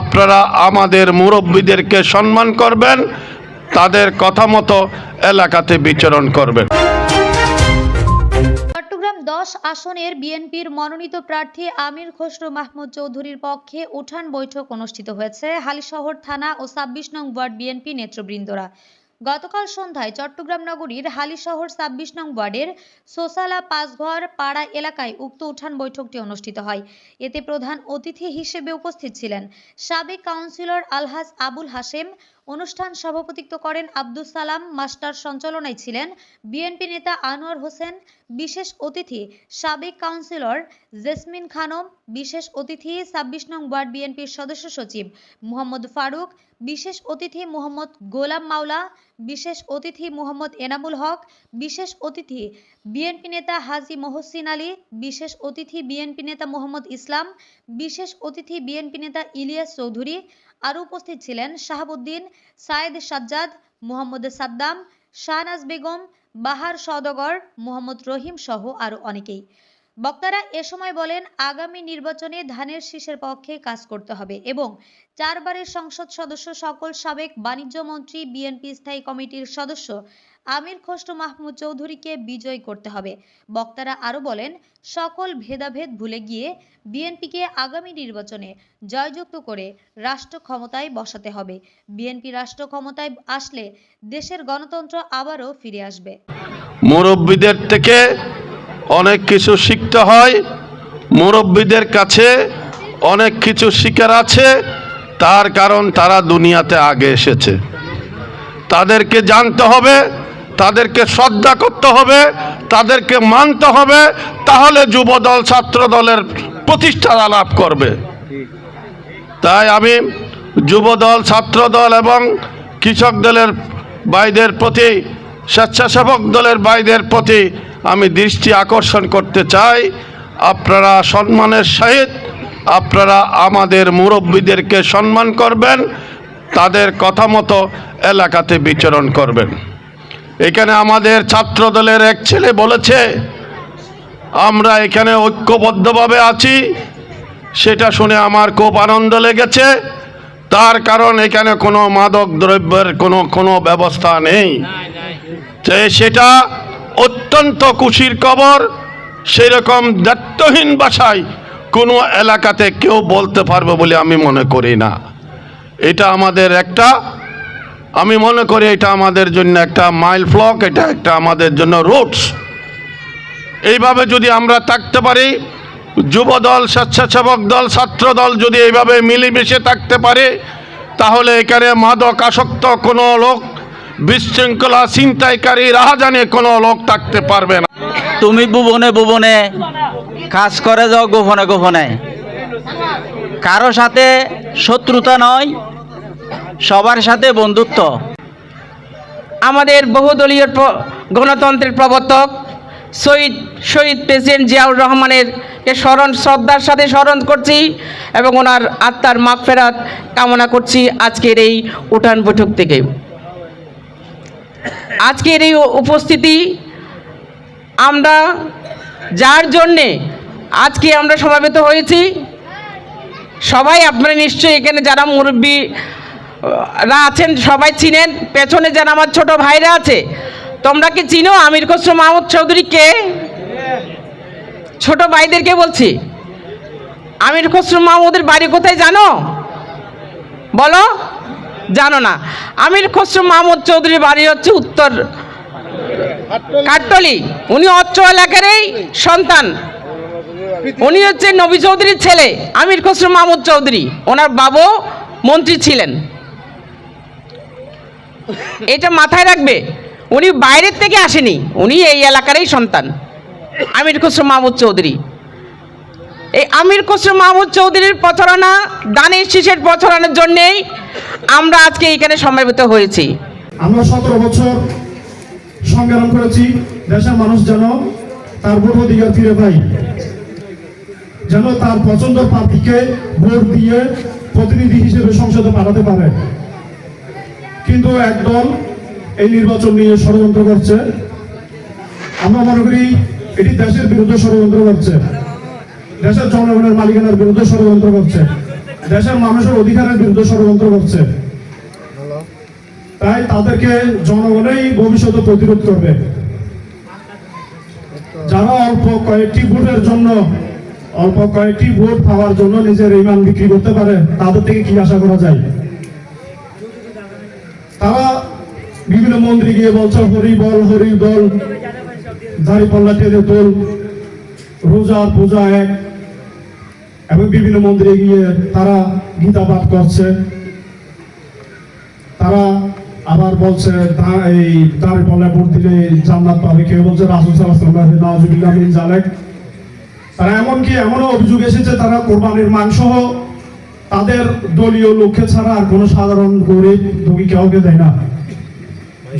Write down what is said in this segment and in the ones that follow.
আপনারা আমাদের মুরব্বীদেরকে সম্মান করবেন, তাদের কথা মতো এলাকাতে বিচরণ করবেন। চট্টগ্রাম দশ আসনের বিএনপির মনোনীত প্রার্থী আমির খসরু মাহমুদ চৌধুরীর পক্ষে উঠান বৈঠক অনুষ্ঠিত হয়েছে। হালিশহর থানা ও ছাব্বিশ নং ওয়ার্ড বিএনপি নেতৃবৃন্দরা। গতকাল সন্ধ্যায় চট্টগ্রাম নগরীর হালিশহর ছাব্বিশ নং ওয়ার্ডের সোসালা পাঁচঘর পাড়া এলাকায় উক্ত উঠান বৈঠকটি অনুষ্ঠিত হয়। এতে প্রধান অতিথি হিসেবে উপস্থিত ছিলেন সাবেক কাউন্সিলর আলহাজ আবুল হাশেম অনুষ্ঠান সভাপতিত্ব করেন আব্দুস সালাম, মাস্টার সঞ্চালনায় ছিলেন বিএনপি নেতা আনোয়ার হোসেন, বিশেষ অতিথি সাবেক কাউন্সিলর জেসমিন খানম, বিশেষ অতিথি ছাব্বিশ নং ওয়ার্ড বিএনপির সদস্য সচিব মোহাম্মদ ফারুক, বিশেষ অতিথি মোহাম্মদ গোলাম মাওলা, বিশেষ অতিথি মোহাম্মদ এনামুল হক, বিশেষ অতিথি বিএনপি নেতা হাজি মহসিন আলী, বিশেষ অতিথি বিএনপি নেতা মোহাম্মদ ইসলাম, বিশেষ অতিথি বিএনপি নেতা ইলিয়াস চৌধুরী আরও উপস্থিত ছিলেন শাহাবুদ্দিন, সায়েদ সাজ্জাদ, মোহাম্মদ সাদ্দাম, শাহনাজ বেগম, বাহার সদগর মোহাম্মদ রহিম সহ আরও অনেকেই। বক্তারা এ সময় বলেন, আগামী নির্বাচনে ধানের শীষের পক্ষে কাজ করতে হবে এবং চারবারের সংসদ সদস্য সকল সাবেক বাণিজ্য মন্ত্রী, বিএনপি স্থায়ী কমিটির সদস্য আমির খসরু মাহমুদ চৌধুরীকে বিজয় করতে হবে। বক্তারা আরও বলেন, সকল ভেদাভেদ ভুলে গিয়ে বিএনপিকে আগামী নির্বাচনে জয়যুক্ত করে রাষ্ট্র ক্ষমতায় বসাতে হবে। বিএনপি রাষ্ট্র ক্ষমতায় আসলে দেশের গণতন্ত্র আবারও ফিরে আসবে। মুরব্বীদের থেকে অনেক কিছু শিখতে হয়। মুরব্বীদের কাছে অনেক কিছু শিকার আছে। তার কারণ তারা দুনিয়াতে আগে এসেছে। তাদেরকে জানতে হবে তাদেরকে শ্রদ্ধা করতে হবে, তাদেরকে মানতে হবে, তাহলে যুবদল ছাত্র দলের প্রতিষ্ঠা লাভ করবে। তাই আমি যুবদল, ছাত্রদল এবং কৃষক দলের ভাইদের প্রতি, স্বেচ্ছাসেবক দলের ভাইদের প্রতি আমি দৃষ্টি আকর্ষণ করতে চাই। আপনারা সম্মানের সহিত আপনারা আমাদের মুরব্বীদেরকে সম্মান করবেন, তাদের কথা মতো এলাকাতে বিচরণ করবেন। এখানে আমাদের ছাত্র দলের এক ছেলে বলেছে, আমরা এখানে ঐক্যবদ্ধভাবে আছি। সেটা শুনে আমার খুব আনন্দ লেগেছে। তার কারণ এখানে কোনো মাদক দ্রব্যের কোনো কোনো ব্যবস্থা নেই। সেটা অত্যন্ত খুশির খবর, সেরকম দায়িত্বহীন ভাষায় কোনো এলাকাতে কেউ বলতে পারবে বলে আমি মনে করি না। এটা আমাদের একটা আমি মনে করি এটা আমাদের জন্য একটা মাইল ফ্লক এটা একটা আমাদের জন্য রুটস এইভাবে যদি আমরা থাকতে পারি যুব দল স্বেচ্ছাসেবক দল, ছাত্র দল যদি এইভাবে মিলেমিশে থাকতে পারে, তাহলে এখানে মাদক আসক্ত কোনো লোক, বিশৃঙ্খলা ছিনতাইকারী, রাহাজানে কোনো লোক থাকতে পারবে না। তুমি ভুবনে ভুবনে কাজ করে যাও গোপনে গোপনে। কারও সাথে শত্রুতা নয় সবার সাথে বন্ধুত্ব। আমাদের বহুদলীয় গণতন্ত্রের প্রবর্তক শহীদ শহীদ প্রেসিডেন্ট জিয়াউর রহমানের কে স্মরণ, শ্রদ্ধার সাথে স্মরণ করছি এবং ওনার আত্মার মাগফেরাত কামনা করছি আজকের এই উঠান বৈঠক থেকে। আজকের এই উপস্থিতি আমরা যার জন্যে আজকে আমরা সমাবেত হয়েছি, সবাই আপনারা নিশ্চয়ই এখানে যারা মুরব্বী আছেন, সবাই চিনেন, পেছনে যেন আমার ছোট ভাইরা আছে, তোমরা কি চিনো? আমির খসরু মাহমুদ চৌধুরী কে? ছোট ভাইদেরকে বলছি। আমির খসরু মাহমুদের বাড়ি কোথায় জানো? বলো। জানো না। আমির খসরু মাহমুদ চৌধুরীর বাড়ি হচ্ছে উত্তর কাট্টলি উনি অত্র এলাকারই সন্তান। উনি হচ্ছে নবী চৌধুরীর ছেলে, আমির খসরু মাহমুদ চৌধুরী। ওনার বাবু মন্ত্রী ছিলেন। এটা মাথায় রাখবে। উনি বাইরের থেকে আসেনি, উনি এই এলাকারই সন্তান। আমির খসরু মাহমুদ চৌধুরী। এই আমির খসরু মাহমুদ চৌধুরীর প্রচারণা দানের শীষের প্রচারণার জন্যেই আমরা আজকে এখানে সমবেত হয়েছি। আমরা সতেরো বছর সংগ্রাম করেছি, দেশের মানুষ যেন তার ভোট অধিকার ফিরে পাই যেন তার পছন্দ প্রার্থীকে ভোট দিয়ে প্রতিনিধি হিসেবে সংসদে পাঠাতে পারে। কিন্তু একদল এই নির্বাচন নিয়ে ষড়যন্ত্র করছে। আমরা মনে করি এটি দেশের বিরুদ্ধে ষড়যন্ত্র করছে। দেশের জনগণের মালিকানার বিরুদ্ধে ষড়যন্ত্র করছে। দেশের মানুষের অধিকারের বিরুদ্ধে ষড়যন্ত্র করছে। তাই তাদেরকে জনগণেই ভবিষ্যতে প্রতিরোধ করবে। যারা অল্প কয়েকটি ভোটের জন্য, অল্প কয়েকটি ভোট পাওয়ার জন্য নিজের ইমান বিক্রি করতে পারে, তাদের থেকে কি আশা করা যায়? তারা বিভিন্ন মন্দিরে গিয়ে বলছে, হরি বল হরি বল। দাড়ি পাল্লা টেনে দোল রোজা পূজা এক। এবং বিভিন্ন মন্দিরে গিয়ে তারা গীতা পাঠ করছে। তারা আবার বলছে এই দাঁড়ি পাল্লা ভোট দিলে জান্নাত পাবে। কেউ বলছে, রাসুল তারা এমনকি এমনও অভিযোগ এসেছে, তারা কোরবানির মাংস তাদের দলীয় লক্ষ্যে ছাড়া আর কোনো সাধারণ গরিব দুঃখী কাউকে দেয় না।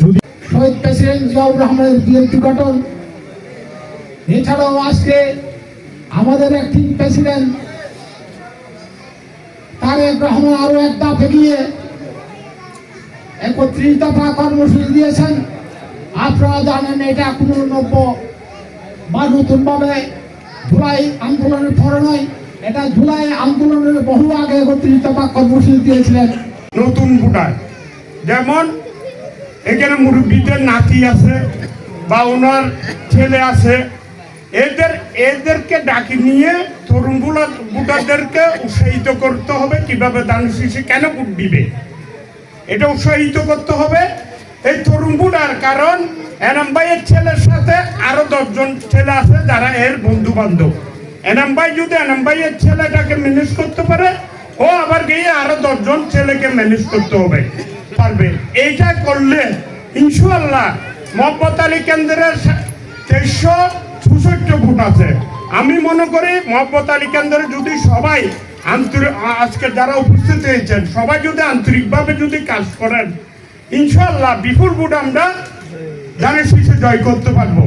যদি শহীদ প্রেসিডেন্ট জিয়াউর রহমানের বিএনপি গঠন, এছাড়াও আজকে আমাদের একটি প্রেসিডেন্ট, তারেক রহমান আরও এক দফে গিয়ে একত্রিশ দফা কর্মসূচি দিয়েছেন। আপনারা জানেন এটা কোনো নব্য বা নতুনভাবে জুলাই আন্দোলনের পরে নয়। এটা জুলাই আন্দোলনের বহু আগে একত্রিশ দফা কর্মসূচি দিয়েছিলেন। নতুন ভোটার। যেমন এখানে মুরব্বীদের নাতি আছে বা ওনার ছেলে আছে। এদের এদেরকে ডাকি নিয়ে তরুণ ভোটারদেরকে উৎসাহিত করতে হবে কীভাবে দান শিশে কেন ভোট দিবে। এটা উৎসাহিত করতে হবে এই তরুণ ভোটার, কারণ এনাম ভাইয়ের ছেলের সাথে আরও দশজন ছেলে আছে যারা এর বন্ধু বান্ধব এনাম যদি এনাম ভাইয়ের ছেলেটাকে ম্যানেজ করতে পারে, ও আবার গিয়ে আরও দশজন ছেলেকে ম্যানেজ করতে হবে। পারবে? এইটা করলে ইনশাল্লাহ মোহাম্মদ আলী কেন্দ্রের তেইশশো চৌষট্টি ফুট আছে। আমি মনে করি মোহাম্মদ আলী কেন্দ্রে যদি সবাই আন্তরিক আজকে যারা উপস্থিত হয়েছেন, সবাই যদি আন্তরিকভাবে যদি কাজ করেন ইনশাল্লাহ বিপুল ভোট আমরা জানে শীর্ষে জয় করতে পারব।